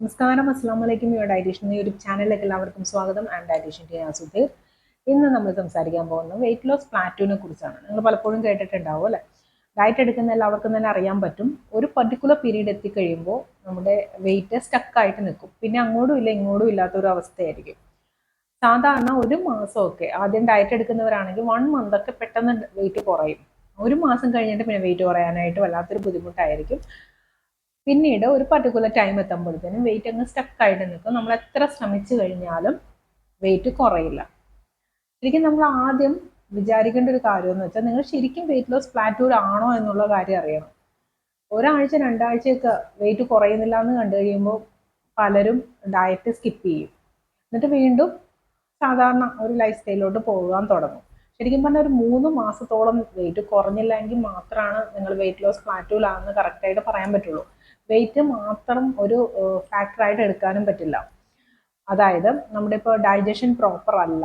നമസ്കാരം അസ്സാം വലൈക്കും യുവ ഡയറ്റീഷ്യൻ യൂട്യൂബ് ചാനലിലേക്ക് എല്ലാവർക്കും സ്വാഗതം. And dietitian T Sudheer. ഇന്ന് നമ്മൾ സംസാരിക്കാൻ പോകുന്നത് വെയിറ്റ് ലോസ് പ്ലാറ്റൂനെ കുറിച്ചാണ്. നിങ്ങൾ പലപ്പോഴും കേട്ടിട്ടുണ്ടാവും അല്ലേ? ഡയറ്റ് എടുക്കുന്ന എല്ലാവർക്കും തന്നെ അറിയാൻ പറ്റും. ഒരു പർട്ടിക്കുലർ പീരീഡ് എത്തിക്കഴിയുമ്പോൾ നമ്മുടെ വെയിറ്റ് സ്റ്റക്കായിട്ട് നിൽക്കും. പിന്നെ അങ്ങോട്ടും ഇല്ല ഇങ്ങോട്ടും ഇല്ലാത്ത ഒരു അവസ്ഥയായിരിക്കും. സാധാരണ ഒരു മാസമൊക്കെ ആദ്യം ഡയറ്റ് എടുക്കുന്നവരാണെങ്കിൽ വൺ മന്തൊക്കെ പെട്ടെന്ന് വെയിറ്റ് കുറയും. ഒരു മാസം കഴിഞ്ഞിട്ട് പിന്നെ വെയിറ്റ് കുറയാനായിട്ട് വല്ലാത്തൊരു ബുദ്ധിമുട്ടായിരിക്കും. പിന്നീട് ഒരു പർട്ടിക്കുലർ ടൈം എത്തുമ്പോഴത്തേനും വെയിറ്റ് അങ്ങ് സ്റ്റക്ക് ആയിട്ട് നിൽക്കും. നമ്മൾ എത്ര ശ്രമിച്ചു കഴിഞ്ഞാലും വെയിറ്റ് കുറയില്ല. ശരിക്കും നമ്മൾ ആദ്യം വിചാരിക്കേണ്ട ഒരു കാര്യം എന്ന് വെച്ചാൽ നിങ്ങൾ ശരിക്കും വെയിറ്റ് ലോസ് പ്ലാറ്റൂർ ആണോ എന്നുള്ള കാര്യം അറിയണം. ഒരാഴ്ച രണ്ടാഴ്ചയൊക്കെ വെയിറ്റ് കുറയുന്നില്ല എന്ന് കണ്ടു കഴിയുമ്പോൾ പലരും ഡയറ്റ് സ്കിപ്പ് ചെയ്യും. എന്നിട്ട് വീണ്ടും സാധാരണ ഒരു ലൈഫ് സ്റ്റൈലിലോട്ട് പോകാൻ തുടങ്ങും. ശരിക്കും പറഞ്ഞാൽ ഒരു മൂന്ന് മാസത്തോളം വെയിറ്റ് കുറഞ്ഞില്ല എങ്കിൽ മാത്രമാണ് നിങ്ങൾ വെയിറ്റ് ലോസ് പ്ലാറ്റൂലാണെന്ന് കറക്റ്റായിട്ട് പറയാൻ പറ്റുള്ളൂ. വെയിറ്റ് മാത്രം ഒരു ഫാക്ടറായിട്ട് എടുക്കാനും പറ്റില്ല. അതായത് നമ്മുടെ ഇപ്പോൾ ഡൈജഷൻ പ്രോപ്പർ അല്ല.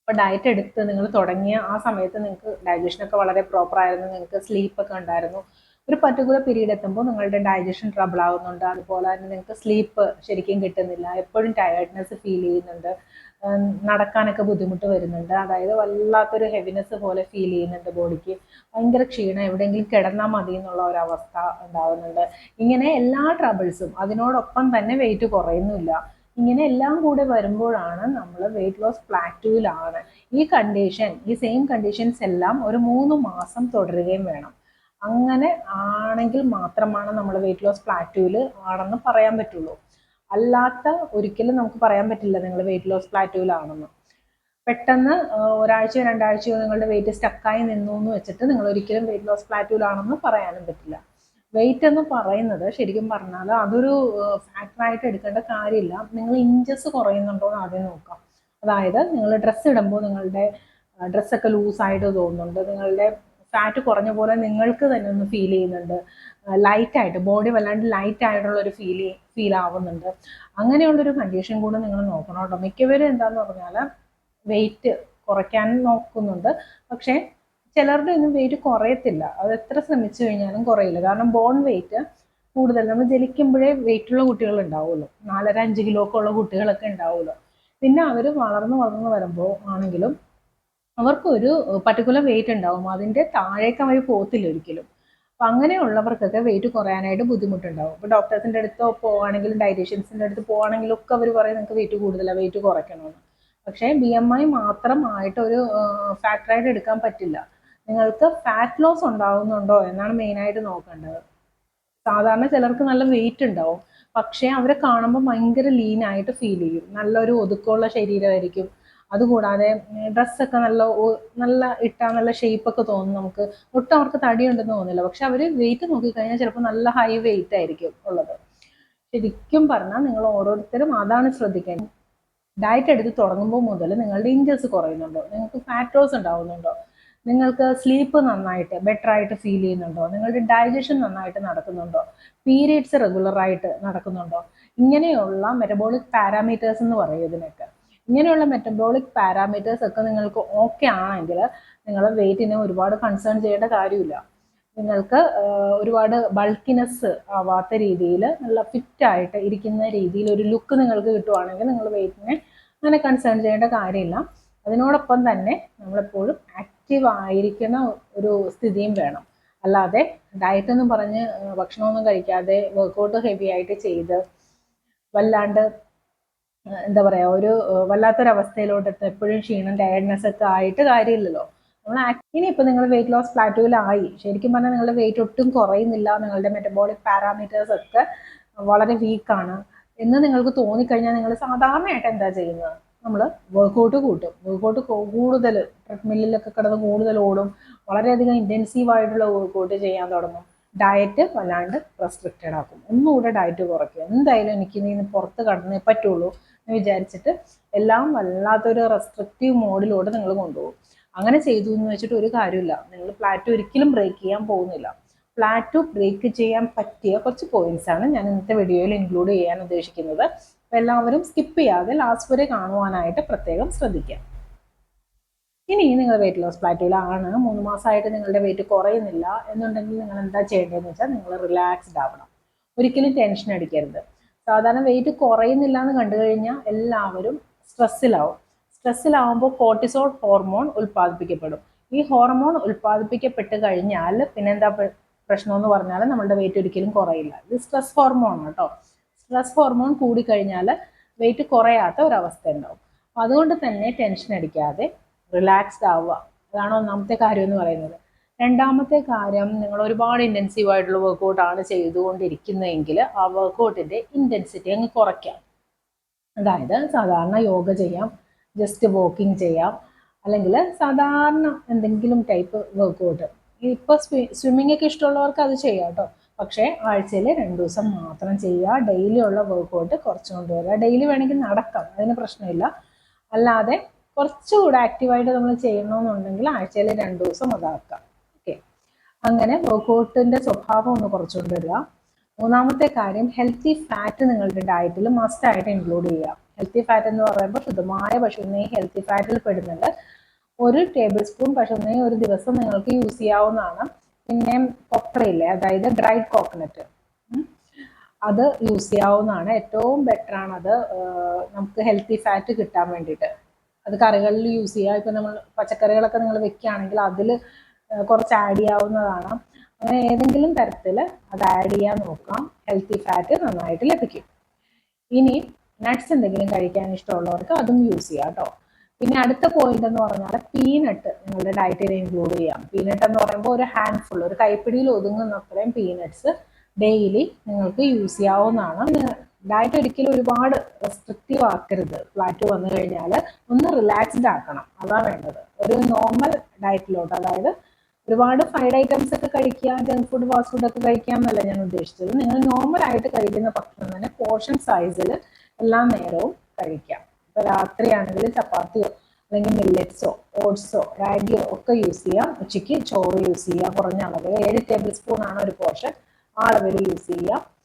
ഇപ്പോൾ ഡയറ്റ് എടുത്ത് നിങ്ങൾ തുടങ്ങിയ ആ സമയത്ത് നിങ്ങൾക്ക് ഡൈജഷനൊക്കെ വളരെ പ്രോപ്പർ ആയിരുന്നു. നിങ്ങൾക്ക് സ്ലീപ്പൊക്കെ ഉണ്ടായിരുന്നു. ഒരു പർട്ടിക്കുലർ പീരീഡ് എത്തുമ്പോൾ നിങ്ങളുടെ ഡൈജഷൻ ട്രബിൾ ആവുന്നുണ്ട്. അതുപോലെ തന്നെ നിങ്ങൾക്ക് സ്ലീപ്പ് ശരിക്കും കിട്ടുന്നില്ല. എപ്പോഴും ടയേർഡ്നെസ് ഫീൽ ചെയ്യുന്നുണ്ട്. നടക്കാനൊക്കെ ബുദ്ധിമുട്ട് വരുന്നുണ്ട്. അതായത് വല്ലാത്തൊരു ഹെവിനെസ് പോലെ ഫീൽ ചെയ്യുന്നുണ്ട് ബോഡിക്ക്. ഭയങ്കര ക്ഷീണം. എവിടെയെങ്കിലും കിടന്നാൽ മതി എന്നുള്ള ഒരു അവസ്ഥ ഉണ്ടാകുന്നുണ്ട് ഇങ്ങനെ എല്ലാ ട്രബിൾസും അതിനോടൊപ്പം തന്നെ വെയിറ്റ് കുറയുന്നില്ല. ഇങ്ങനെ എല്ലാം കൂടെ വരുമ്പോഴാണ് നമ്മൾ വെയിറ്റ് ലോസ് പ്ലാറ്റൂവിലാണ് ഈ കണ്ടീഷൻ ഈ സെയിം കണ്ടീഷൻസ് എല്ലാം ഒരു മൂന്ന് മാസം തുടരുകയും വേണം. അങ്ങനെ ആണെങ്കിൽ മാത്രമാണ് നമ്മൾ വെയിറ്റ് ലോസ് പ്ലാറ്റൂവിൽ ആണെന്ന് പറയാൻ പറ്റുള്ളൂ. അല്ലാത്ത ഒരിക്കലും നമുക്ക് പറയാൻ പറ്റില്ല നിങ്ങൾ വെയിറ്റ് ലോസ് പ്ലാറ്റൂവിലാണെന്ന് പെട്ടെന്ന് ഒരാഴ്ചയോ രണ്ടാഴ്ചയോ നിങ്ങളുടെ വെയിറ്റ് സ്റ്റക്കായി നിന്നു എന്ന് വെച്ചിട്ട് നിങ്ങൾ ഒരിക്കലും വെയിറ്റ് ലോസ് പ്ലാറ്റൂവിലാണെന്ന് പറയാനും പറ്റില്ല. വെയിറ്റ് എന്ന് പറയുന്നത് ശരിക്കും പറഞ്ഞാൽ അതൊരു ഫാക്ടറായിട്ട് എടുക്കേണ്ട കാര്യമില്ല. നിങ്ങൾ ഇഞ്ചസ് കുറയുന്നുണ്ടോ എന്ന് ആദ്യം നോക്കാം അതായത് നിങ്ങൾ ഡ്രസ്സ് ഇടുമ്പോൾ നിങ്ങളുടെ ഡ്രസ്സൊക്കെ ലൂസായിട്ട് തോന്നുന്നുണ്ട്. നിങ്ങളുടെ ഫാറ്റ് കുറഞ്ഞ പോലെ നിങ്ങൾക്ക് തന്നെ ഒന്ന് ഫീൽ ചെയ്യുന്നുണ്ട്. ലൈറ്റായിട്ട് ബോഡി വല്ലാണ്ട് ലൈറ്റ് ആയിട്ടുള്ള ഒരു ഫീൽ ഫീൽ ആവുന്നുണ്ട്. അങ്ങനെയുള്ളൊരു കണ്ടീഷൻ കൂടെ നിങ്ങൾ നോക്കണം കേട്ടോ. മിക്കവരും എന്താന്ന് പറഞ്ഞാൽ വെയിറ്റ് കുറയ്ക്കാൻ നോക്കുന്നുണ്ട്. പക്ഷേ ചിലരുടെ ഒന്നും വെയിറ്റ് കുറയത്തില്ല. അത് എത്ര ശ്രമിച്ചു കഴിഞ്ഞാലും കുറയില്ല. കാരണം ബോൺ വെയിറ്റ് കൂടുതൽ. നമ്മൾ ജലിക്കുമ്പോഴേ വെയിറ്റുള്ള കുട്ടികൾ ഉണ്ടാവുള്ളൂ നാലര അഞ്ച് കിലോ ഒക്കെ ഉള്ള കുട്ടികളൊക്കെ ഉണ്ടാവുള്ളൂ പിന്നെ അവർ വളർന്നു വളർന്നു വരുമ്പോൾ ആണെങ്കിലും അവർക്കൊരു പർട്ടിക്കുലർ വെയിറ്റ് ഉണ്ടാവും. അതിന്റെ താഴേക്ക് അവർ പോകത്തില്ല ഒരിക്കലും. അപ്പം അങ്ങനെയുള്ളവർക്കൊക്കെ വെയിറ്റ് കുറയാനായിട്ട് ബുദ്ധിമുട്ടുണ്ടാവും. ഇപ്പോൾ ഡോക്ടേഴ്സിന്റെ അടുത്തോ പോവുകയാണെങ്കിലും ഡയറ്റീഷ്യൻസിന്റെ അടുത്ത് പോവുകയാണെങ്കിലും ഒക്കെ അവർ പറയും നിങ്ങൾക്ക് വെയിറ്റ് കൂടുതലാണ് വെയിറ്റ് കുറയ്ക്കണമെന്ന് പക്ഷേ ബി എം ഐ മാത്രമായിട്ട് ഒരു ഫാക്ടറായിട്ട് എടുക്കാൻ പറ്റില്ല. നിങ്ങൾക്ക് ഫാറ്റ് ലോസ് ഉണ്ടാവുന്നുണ്ടോ എന്നാണ് മെയിനായിട്ട് നോക്കേണ്ടത്. സാധാരണ ചിലർക്ക് നല്ല വെയിറ്റ് ഉണ്ടാവും. പക്ഷേ അവരെ കാണുമ്പോൾ ഭയങ്കര ലീനായിട്ട് ഫീൽ ചെയ്യും. നല്ലൊരു ഒതുക്കമുള്ള ശരീരമായിരിക്കും. അതുകൂടാതെ ഡ്രസ്സൊക്കെ നല്ല നല്ല ഇട്ടാൽ നല്ല ഷേപ്പൊക്കെ തോന്നും നമുക്ക്. ഒട്ടും അവർക്ക് തടിയുണ്ടെന്ന് തോന്നില്ല പക്ഷെ അവർ വെയിറ്റ് നോക്കിക്കഴിഞ്ഞാൽ ചിലപ്പോൾ നല്ല ഹൈ വെയിറ്റ് ആയിരിക്കും ഉള്ളത്. ശരിക്കും പറഞ്ഞാൽ നിങ്ങൾ ഓരോരുത്തരും അതാണ് ശ്രദ്ധിക്കേണ്ടത് ഡയറ്റ് എടുത്ത് തുടങ്ങുമ്പോൾ മുതൽ നിങ്ങളുടെ ഇഞ്ചസ് കുറയുന്നുണ്ടോ? നിങ്ങൾക്ക് ഫാറ്റ് ലോസ് ഉണ്ടാവുന്നുണ്ടോ? നിങ്ങൾക്ക് സ്ലീപ്പ് നന്നായിട്ട് ബെറ്റർ ആയിട്ട് ഫീൽ ചെയ്യുന്നുണ്ടോ? നിങ്ങളുടെ ഡൈജഷൻ നന്നായിട്ട് നടക്കുന്നുണ്ടോ? പീരീഡ്സ് റെഗുലറായിട്ട് നടക്കുന്നുണ്ടോ? ഇങ്ങനെയുള്ള മെറ്റബോളിക് പാരാമീറ്റേഴ്സ് എന്ന് പറയും ഇതിനൊക്കെ. ഇങ്ങനെയുള്ള മെറ്റബോളിക് പാരാമീറ്റേഴ്സ് ഒക്കെ നിങ്ങൾക്ക് ഓക്കെ ആണെങ്കിൽ നിങ്ങൾ വെയിറ്റിനെ ഒരുപാട് കൺസേൺ ചെയ്യേണ്ട കാര്യമില്ല. നിങ്ങൾക്ക് ഒരുപാട് ബൾക്കിനെസ് ആവാത്ത രീതിയിൽ നല്ല ഫിറ്റായിട്ട് ഇരിക്കുന്ന രീതിയിൽ ഒരു ലുക്ക് നിങ്ങൾക്ക് കിട്ടുവാണെങ്കിൽ നിങ്ങൾ വെയിറ്റിനെ അങ്ങനെ കൺസേൺ ചെയ്യേണ്ട കാര്യമില്ല. അതിനോടൊപ്പം തന്നെ നമ്മളെപ്പോഴും ആക്റ്റീവ് ആയിരിക്കുന്ന ഒരു സ്ഥിതിയും വേണം. അല്ലാതെ ഡയറ്റ് എന്ന് പറഞ്ഞ് ഭക്ഷണമൊന്നും കഴിക്കാതെ വർക്കൗട്ട് ഹെവി ആയിട്ട് ചെയ്ത് വല്ലാണ്ട് എന്താ പറയുക ഒരു വല്ലാത്തൊരവസ്ഥയിലോട്ട് എപ്പോഴും ക്ഷീണം ടയർഡ്നെസ് ഒക്കെ ആയിട്ട് കാര്യമില്ലല്ലോ. നമ്മൾ ആക്ച്വലി ഇപ്പോൾ നിങ്ങൾ വെയിറ്റ് ലോസ് പ്ലാറ്റോയിലായി ശരിക്കും പറഞ്ഞാൽ നിങ്ങളുടെ വെയിറ്റ് ഒട്ടും കുറയുന്നില്ല. നിങ്ങളുടെ മെറ്റബോളിക് പാരാമീറ്റേഴ്സ് ഒക്കെ വളരെ വീക്കാണ് എന്ന് നിങ്ങൾക്ക് തോന്നിക്കഴിഞ്ഞാൽ നിങ്ങൾ സാധാരണയായിട്ട് എന്താ ചെയ്യുന്നത് നമ്മൾ വർക്കൗട്ട് കൂട്ടും. വർക്കൗട്ട് കൂടുതൽ ട്രെഡ്മില്ലിലൊക്കെ കിടന്ന് കൂടുതൽ ഓടും. വളരെയധികം ഇന്റൻസീവ് ആയിട്ടുള്ള വർക്കൗട്ട് ചെയ്യാൻ തുടങ്ങും. ഡയറ്റ് വല്ലാണ്ട് റെസ്ട്രിക്റ്റഡ് ആക്കും. ഒന്നുകൂടെ ഡയറ്റ് കുറയ്ക്കും. എന്തായാലും എനിക്ക് ഇനി പുറത്ത് കടന്നേ പറ്റുള്ളൂ എന്ന് വിചാരിച്ചിട്ട് എല്ലാം വല്ലാത്തൊരു റെസ്ട്രിക്റ്റീവ് മോഡിലൂടെ നിങ്ങൾ കൊണ്ടുപോകും. അങ്ങനെ ചെയ്തു എന്ന് വെച്ചിട്ട് ഒരു കാര്യമില്ല നിങ്ങൾ പ്ലാറ്റോ ഒരിക്കലും ബ്രേക്ക് ചെയ്യാൻ പോകുന്നില്ല. പ്ലാറ്റു ബ്രേക്ക് ചെയ്യാൻ പറ്റിയ കുറച്ച് പോയിന്റ്സ് ആണ് ഞാൻ ഇന്നത്തെ വീഡിയോയിൽ ഇൻക്ലൂഡ് ചെയ്യാൻ ഉദ്ദേശിക്കുന്നത്. എല്ലാവരും സ്കിപ്പ് ചെയ്യാതെ ലാസ്റ്റ് വരെ കാണുവാനായിട്ട് പ്രത്യേകം ശ്രദ്ധിക്കാം. ഇനി നിങ്ങൾ വെയിറ്റ് ലോസ് പ്ലാറ്റോയിലാണ് മൂന്ന് മാസമായിട്ട് നിങ്ങളുടെ വെയിറ്റ് കുറയുന്നില്ല. എന്നുണ്ടെങ്കിൽ നിങ്ങൾ എന്താ ചെയ്യേണ്ടതെന്ന് വെച്ചാൽ നിങ്ങൾ റിലാക്സ്ഡ് ആവണം. ഒരിക്കലും ടെൻഷൻ അടിക്കരുത്. സാധാരണ വെയിറ്റ് കുറയുന്നില്ല എന്ന് കണ്ടു കഴിഞ്ഞാൽ എല്ലാവരും സ്ട്രെസ്സിലാവും സ്ട്രെസ്സിലാവുമ്പോൾ കോർട്ടിസോൾ ഹോർമോൺ ഉൽപ്പാദിപ്പിക്കപ്പെടും. ഈ ഹോർമോൺ ഉൽപ്പാദിപ്പിക്കപ്പെട്ട് കഴിഞ്ഞാൽ പിന്നെന്താ പ്ര- പ്രശ്നം എന്ന് പറഞ്ഞാൽ നമ്മളുടെ വെയിറ്റ് ഒരിക്കലും കുറയില്ല. ഇത് സ്ട്രെസ് ഹോർമോൺ കേട്ടോ. സ്ട്രെസ് ഹോർമോൺ കൂടിക്കഴിഞ്ഞാൽ വെയിറ്റ് കുറയാത്ത ഒരവസ്ഥ ഉണ്ടാവും. അതുകൊണ്ട് തന്നെ ടെൻഷൻ അടിക്കാതെ റിലാക്സ്ഡ് ആവുക. അതാണ് ഒന്നാമത്തെ കാര്യം എന്ന് പറയുന്നത്. രണ്ടാമത്തെ കാര്യം നിങ്ങൾ ഒരുപാട് ഇന്റൻസീവ് ആയിട്ടുള്ള വർക്കൗട്ടാണ് ചെയ്തുകൊണ്ടിരിക്കുന്നതെങ്കിൽ ആ വർക്കൗട്ടിന്റെ ഇന്റൻസിറ്റി അങ്ങ് കുറയ്ക്കാം. അതായത് സാധാരണ യോഗ ചെയ്യാം ജസ്റ്റ് വാക്കിംഗ് ചെയ്യാം അല്ലെങ്കിൽ സാധാരണ എന്തെങ്കിലും ടൈപ്പ് വർക്കൗട്ട് ഇപ്പോൾ സ്വിമ്മിംഗ് ഒക്കെ ഇഷ്ടമുള്ളവർക്ക് അത് ചെയ്യാം കേട്ടോ. പക്ഷേ ആഴ്ചയിൽ രണ്ട് ദിവസം മാത്രം ചെയ്യുക ഡെയിലി ഉള്ള വർക്കൗട്ട് കുറച്ച് കൊണ്ടുവരിക ഡെയിലി വേണമെങ്കിൽ നടക്കാം അതിന് പ്രശ്നമില്ല. അല്ലാതെ കുറച്ചുകൂടെ ആക്റ്റീവായിട്ട് നമ്മൾ ചെയ്യണമെന്നുണ്ടെങ്കിൽ ആഴ്ചയിൽ രണ്ട് ദിവസം അതാക്കാം. ഓക്കെ അങ്ങനെ വർക്കൗട്ടിന്റെ സ്വഭാവം ഒന്ന് കുറച്ചുകൊണ്ട് വരിക മൂന്നാമത്തെ കാര്യം ഹെൽത്തി ഫാറ്റ് നിങ്ങളുടെ ഡയറ്റിൽ മസ്റ്റ് ആയിട്ട് ഇൻക്ലൂഡ് ചെയ്യുക. ഹെൽത്തി ഫാറ്റ് എന്ന് പറയുമ്പോൾ ശുദ്ധമായ പശുനെയ്യ് ഹെൽത്തി ഫാറ്റിൽ പെടുന്നുണ്ട് ഒരു ടേബിൾ സ്പൂൺ പശുനെയ്യ് ഒരു ദിവസം നിങ്ങൾക്ക് യൂസ് ചെയ്യാവുന്നതാണ്. പിന്നെ കൊപ്രയില്ലേ അതായത് ഡ്രൈഡ് കോക്കനട്ട് അത് യൂസ് ചെയ്യാവുന്നതാണ്. ഏറ്റവും ബെറ്റർ ആണ് അത് നമുക്ക് ഹെൽത്തി ഫാറ്റ് കിട്ടാൻ വേണ്ടിയിട്ട്. അത് കറികളിൽ യൂസ് ചെയ്യുക. ഇപ്പം നമ്മൾ പച്ചക്കറികളൊക്കെ നിങ്ങൾ വെക്കുകയാണെങ്കിൽ അതിൽ കുറച്ച് ആഡ് ചെയ്യാവുന്നതാണ്. അങ്ങനെ ഏതെങ്കിലും തരത്തിൽ അത് ആഡ് ചെയ്യാൻ നോക്കാം. ഹെൽത്തി ഫാറ്റ് നന്നായിട്ട് ലഭിക്കും. ഇനി നട്ട്സ് എന്തെങ്കിലും കഴിക്കാൻ ഇഷ്ടമുള്ളവർക്ക് അതും യൂസ് ചെയ്യാം കേട്ടോ. പിന്നെ അടുത്ത പോയിന്റ് എന്ന് പറഞ്ഞാൽ പീനട്ട് നിങ്ങളുടെ ഡയറ്റിൽ ഇൻക്ലൂഡ് ചെയ്യാം. പീനട്ട് എന്ന് പറയുമ്പോൾ ഒരു ഹാൻഡ്ഫുൾ ഒരു കൈപ്പിടിയിൽ ഒതുങ്ങുന്ന അത്രയും പീനട്ട്സ് ഡെയിലി നിങ്ങൾക്ക് യൂസ് ചെയ്യാവുന്നതാണ്. ഡയറ്റ് ഒരിക്കലും ഒരുപാട് റെസ്ട്രിക്റ്റീവ് ആക്കരുത്. ഫ്ലാറ്റ് വന്നു കഴിഞ്ഞാൽ ഒന്ന് റിലാക്സ്ഡ് ആക്കണം. അതാ വേണ്ടത്. ഒരു നോർമൽ ഡയറ്റിലോട്ട് അതായത് ഒരുപാട് ഫ്രൈഡ് ഐറ്റംസ് ഒക്കെ കഴിക്കുക ജങ്ക് ഫുഡ് ഫാസ്റ്റ് ഫുഡ് ഒക്കെ കഴിക്കുക എന്നല്ല ഞാൻ ഉദ്ദേശിച്ചത്. നിങ്ങൾ നോർമൽ ആയിട്ട് കഴിക്കുന്ന ഭക്ഷണം തന്നെ പോർഷൻ സൈസിൽ എല്ലാ നേരവും കഴിക്കാം ഇപ്പൊ രാത്രിയാണെങ്കിൽ ചപ്പാത്തിയോ അല്ലെങ്കിൽ മില്ലറ്റ്സോ ഓട്സോ റാഗിയോ ഒക്കെ യൂസ് ചെയ്യാം. ഉച്ചയ്ക്ക് ചോറ് യൂസ് ചെയ്യാം. കുറഞ്ഞ അളവ് ഏഴ് ടേബിൾ സ്പൂൺ ആണ് ഒരു പോർഷൻ ആ അളവിൽ യൂസ് ചെയ്യാം.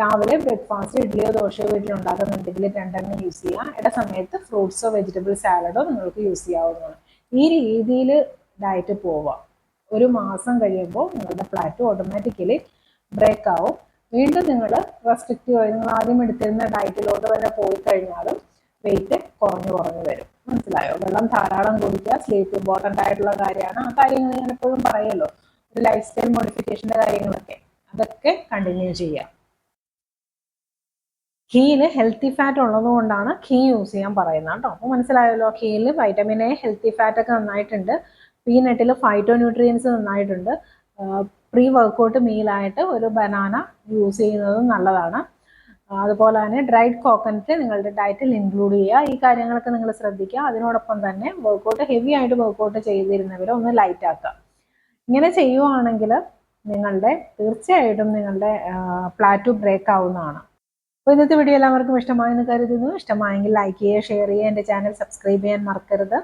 രാവിലെ ബ്രേക്ക്ഫാസ്റ്റ് ഇഡ്ഡലിയോ ദോശയോ വീട്ടിലുണ്ടാക്കുന്നുണ്ടെങ്കിൽ രണ്ടെണ്ണം യൂസ് ചെയ്യാം. ഇട സമയത്ത് ഫ്രൂട്ട്സോ വെജിറ്റബിൾ സാലഡോ നിങ്ങൾക്ക് യൂസ് ചെയ്യാവുന്നതാണ്. ഈ രീതിയിൽ ഡയറ്റ് പോവുക. ഒരു മാസം കഴിയുമ്പോൾ നിങ്ങളുടെ ഫ്ലാറ്റ് ഓട്ടോമാറ്റിക്കലി ബ്രേക്ക് ആവും. വീണ്ടും നിങ്ങൾ റെസ്ട്രിക്റ്റീവ് നിങ്ങൾ ആദ്യം എടുത്തിരുന്ന ഡയറ്റിലോട്ട് തന്നെ പോയി കഴിഞ്ഞാലും വെയിറ്റ് കുറഞ്ഞു കുറഞ്ഞു വരും. മനസ്സിലായോ? വെള്ളം ധാരാളം കുടിക്കുക സ്ലീപ്പ് ഇമ്പോർട്ടന്റ് ആയിട്ടുള്ള കാര്യമാണ്. ആ കാര്യങ്ങൾ ഞാൻ എപ്പോഴും പറയുമല്ലോ ഒരു ലൈഫ് സ്റ്റൈൽ മോഡിഫിക്കേഷന്റെ കാര്യങ്ങളൊക്കെ. അതൊക്കെ കണ്ടിന്യൂ ചെയ്യാം ഘീയിൽ ഹെൽത്തി ഫാറ്റ് ഉള്ളത് കൊണ്ടാണ് യൂസ് ചെയ്യാൻ പറയുന്നത് കേട്ടോ. അപ്പോൾ മനസ്സിലായല്ലോ ഘീയിൽ വൈറ്റമിൻ എ ഹെൽത്തി ഫാറ്റ് ഒക്കെ നന്നായിട്ടുണ്ട്. പീനട്ടിൽ ഫൈറ്റോ ന്യൂട്രിയൻസ് നന്നായിട്ടുണ്ട് പ്രീ വർക്കൗട്ട് മീലായിട്ട് ഒരു ബനാന യൂസ് ചെയ്യുന്നത് നല്ലതാണ്. അതുപോലെ തന്നെ ഡ്രൈഡ് കോക്കനറ്റ് നിങ്ങളുടെ ഡയറ്റിൽ ഇൻക്ലൂഡ് ചെയ്യുക. ഈ കാര്യങ്ങളൊക്കെ നിങ്ങൾ ശ്രദ്ധിക്കുക. അതിനോടൊപ്പം തന്നെ വർക്കൗട്ട് ഹെവി ആയിട്ട് വർക്കൗട്ട് ചെയ്തിരുന്നവരെ ഒന്ന് ലൈറ്റ് ആക്കുക. ഇങ്ങനെ ചെയ്യുവാണെങ്കിൽ നിങ്ങളുടെ തീർച്ചയായിട്ടും നിങ്ങളുടെ പ്ലാറ്റു ബ്രേക്ക് ആവുന്നതാണ്. അപ്പോൾ ഇന്നത്തെ വീഡിയോ എല്ലാവർക്കും ഇഷ്ടമായെന്ന് കരുതുന്നു. ഇഷ്ടമായെങ്കിൽ ലൈക്ക് ചെയ്യുക ഷെയർ ചെയ്യുക എന്റെ ചാനൽ സബ്സ്ക്രൈബ് ചെയ്യാൻ മറക്കരുത്.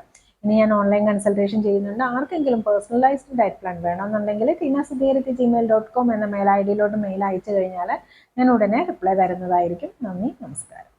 ഇനി ഞാൻ ഓൺലൈൻ കൺസൾട്ടേഷൻ ചെയ്യുന്നുണ്ട്. ആർക്കെങ്കിലും പേഴ്സണലൈസ്ഡ് ഡയറ്റ് പ്ലാൻ വേണമെന്നുണ്ടെങ്കിൽ ടീന സുധീരത്തി ജിമെയിൽ ഡോട്ട് കോം എന്ന മെയിൽ ഐ ഡിയിലോട്ട് മെയിൽ അയച്ചു കഴിഞ്ഞാൽ ഞാൻ ഉടനെ റിപ്ലൈ തരുന്നതായിരിക്കും. നന്ദി നമസ്കാരം.